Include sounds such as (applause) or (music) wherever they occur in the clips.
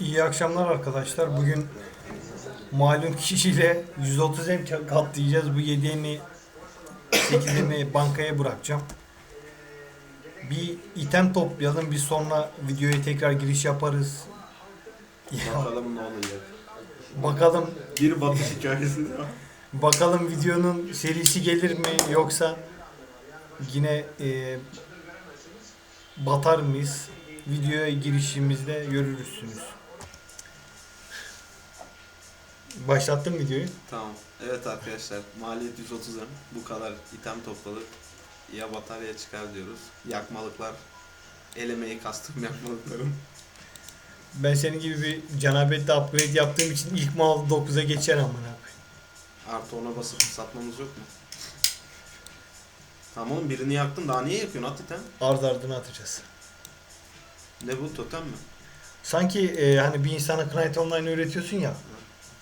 İyi akşamlar arkadaşlar. Bugün malum kişiyle 130 em katlayacağız. Bu 7 emi 8 emi bankaya bırakacağım. Bir item toplayalım. Bir sonra videoya tekrar giriş yaparız. Ya, Bakalım ne olacak. bakalım Bir batış hikayesi de var. bakalım videonun serisi gelir mi yoksa yine e, batar mıyız? Videoya girişimizde görürsünüz. Başlattım videoyu. Tamam. Evet arkadaşlar maliyet 130 em. Bu kadar item topladık. Ya batar ya çıkar diyoruz. Yakmalıklar. Elemeyi kastım (laughs) yakmalıkların. Ben senin gibi bir canabette upgrade yaptığım için ilk mal 9'a geçer amına koyayım. Artı ona basıp satmamız yok mu? Tamam oğlum birini yaktın daha niye yakıyorsun at item? Ard ardına atacağız. Ne bu totem mi? Sanki e, hani bir insana Knight Online öğretiyorsun ya.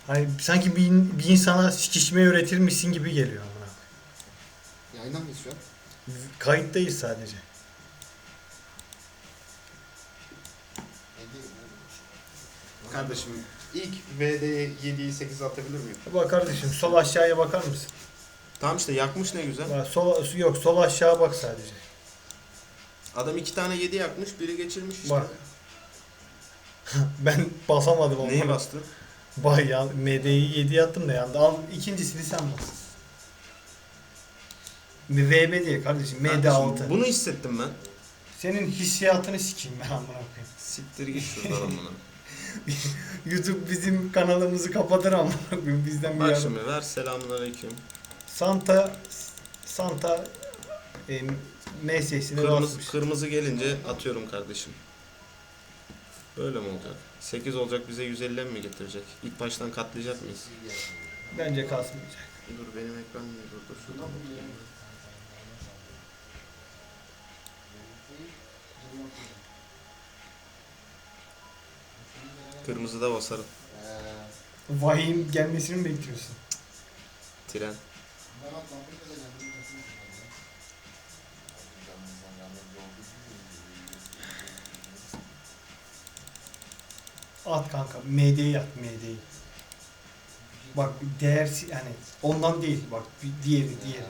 Hani sanki bir, bir insana sikişmeyi öğretirmişsin gibi geliyor koyayım. Yayından mıyız şu an? Kayıttayız sadece. Kardeşim ilk VD'ye 7'yi 8'e atabilir miyim? Bak kardeşim sol aşağıya bakar mısın? Tamam işte yakmış ne güzel. Bak, sol yok sol aşağı bak sadece. Adam iki tane 7 yakmış biri geçirmiş işte. Bak. (laughs) Ben basamadım onu. Neyi bastı? Vay ya MD'yi 7 attım da yandı. Al ikincisini sen bas. VB değil kardeşim. MD Kardeşim, 6. Bunu hissettim ben. Senin hissiyatını sikeyim ben amına koyayım. Siktir git şuradan amına. (laughs) YouTube bizim kanalımızı kapatır amına koyayım bizden bir Bak yardım. şimdi ver selamünaleyküm. Santa Santa e, MS'sini Kırmızı, kırmızı gelince atıyorum kardeşim. Böyle mi olacak? 8 olacak bize 150 mi getirecek? İlk baştan katlayacak mıyız? Bence kasmayacak. Dur benim ekran niye durdu? Şuradan bakayım. Kırmızıda basarım. Vahim gelmesini mi bekliyorsun? Tren. At kanka. MD'yi at MD'yi. Bak değer yani ondan değil bak bir diğeri diğeri.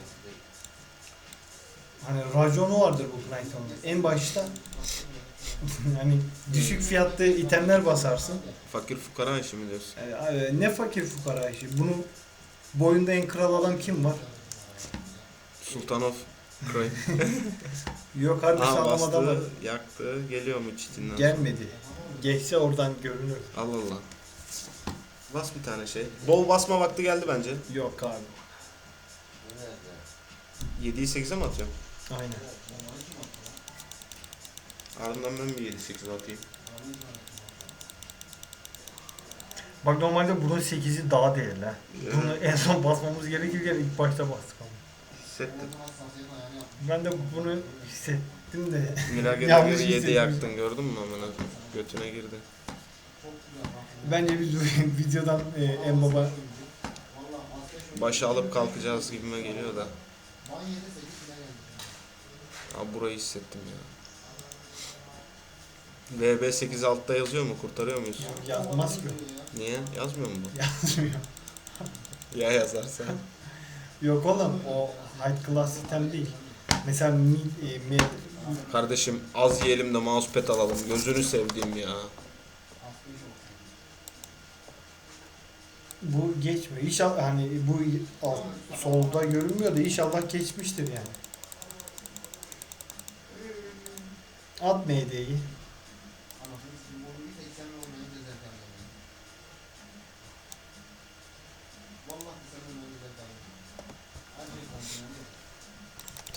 Hani raconu vardır bu Knighton'da. En başta (laughs) yani düşük fiyatlı itemler basarsın. Fakir fukara işi mi diyorsun? Ee, ne fakir fukara işi. Bunun boyunda en kral adam kim var? Sultanov Kroy. (laughs) Yok kardeşim Aa adam yaktı. Geliyor mu çitinden? Gelmedi. Geçse oradan görünür. Allah Allah. Bas bir tane şey. Bol basma vakti geldi bence. Yok abi. 7'yi 8'e mi atıyorum? Aynen. Ardından ben bir 7 8 atayım. Bak normalde bunun 8'i daha değerli ha. Bunu en son basmamız gerekirken ilk başta bastık ama. Hissettim. Ben de bunu hissettim de. Mirage'de (laughs) Yanlış göre 7 hissettim. yaktın gördün mü amına? Götüne girdi. Bence biz (laughs) videodan e, en baba Başa alıp kalkacağız gibime geliyor da. Abi burayı hissettim ya. VB 8 altta yazıyor mu? Kurtarıyor muyuz? yazmaz ki. Niye? Yazmıyor mu bu? (laughs) Yazmıyor. Ya yazarsa? Yok oğlum o high class item değil. Mesela mid, e, mid, Kardeşim az yiyelim de mousepad alalım. Gözünü sevdiğim ya. bu geçmiyor. İnşallah hani bu solda görünmüyor da inşallah geçmiştir yani. At MD'yi.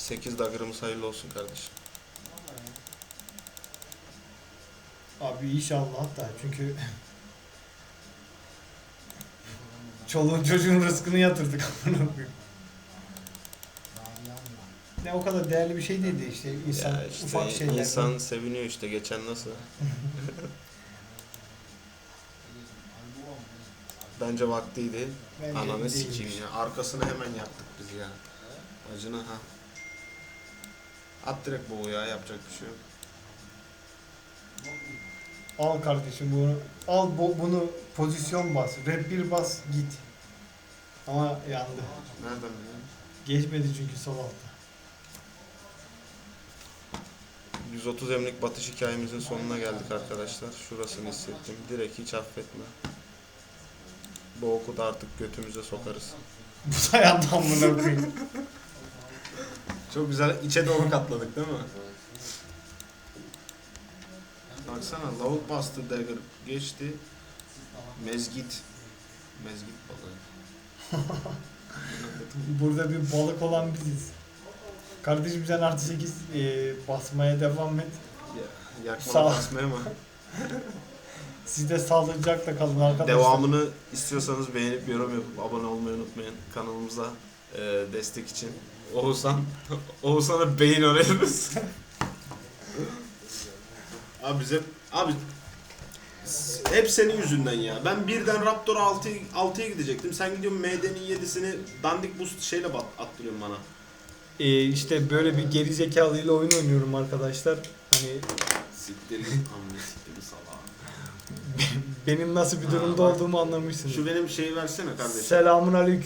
Sekiz dagger'ımız hayırlı olsun kardeşim. Abi inşallah da çünkü çoluğun çocuğun rızkını yatırdık amına koyayım. Ne o kadar değerli bir şey değildi işte insan ya işte ufak şeyler. insan seviniyor işte geçen nasıl? (laughs) Bence vaktiydi. Bence Ananı değilmiş. sikeyim ya. Arkasını hemen yaktık biz ya. Acına ha. At direkt boğu ya yapacak bir şey yok. Al kardeşim bunu. Al bu, bunu pozisyon bas. Rap 1 bas git. Ama yandı. Nereden biliyorsun? Geçmedi çünkü sol altta. 130 emlik batış hikayemizin sonuna geldik arkadaşlar. Şurasını hissettim. Direkt hiç affetme. Bu oku da artık götümüze sokarız. (laughs) Bu da yandı amına koyayım. Çok güzel içe doğru katladık değil mi? Baksana lavuk bastı dagger geçti. Mezgit. Mezgit balığı. (laughs) Burada bir balık olan biziz. Kardeşim sen artı 8 e, basmaya devam et. Ya, yakmalı Sağ basmaya mı? (laughs) Siz de sağlıcakla kalın arkadaşlar. Devamını istiyorsanız beğenip yorum yapıp abone olmayı unutmayın kanalımıza e, destek için. Oğuzhan, Oğuzhan'a beyin arıyoruz. Abi bize abi s- hep senin yüzünden ya. Ben birden Raptor 6 6'ya gidecektim. Sen gidiyorsun MD'nin 7'sini dandik boost şeyle bat, attırıyorsun bana. E, işte böyle bir geri zekalıyla oyun oynuyorum arkadaşlar. Hani Siktir git amına siktir salağa. benim nasıl bir durumda Ha, bak. olduğumu anlamışsınız. Şu benim şeyi versene kardeşim. Selamun aleyküm.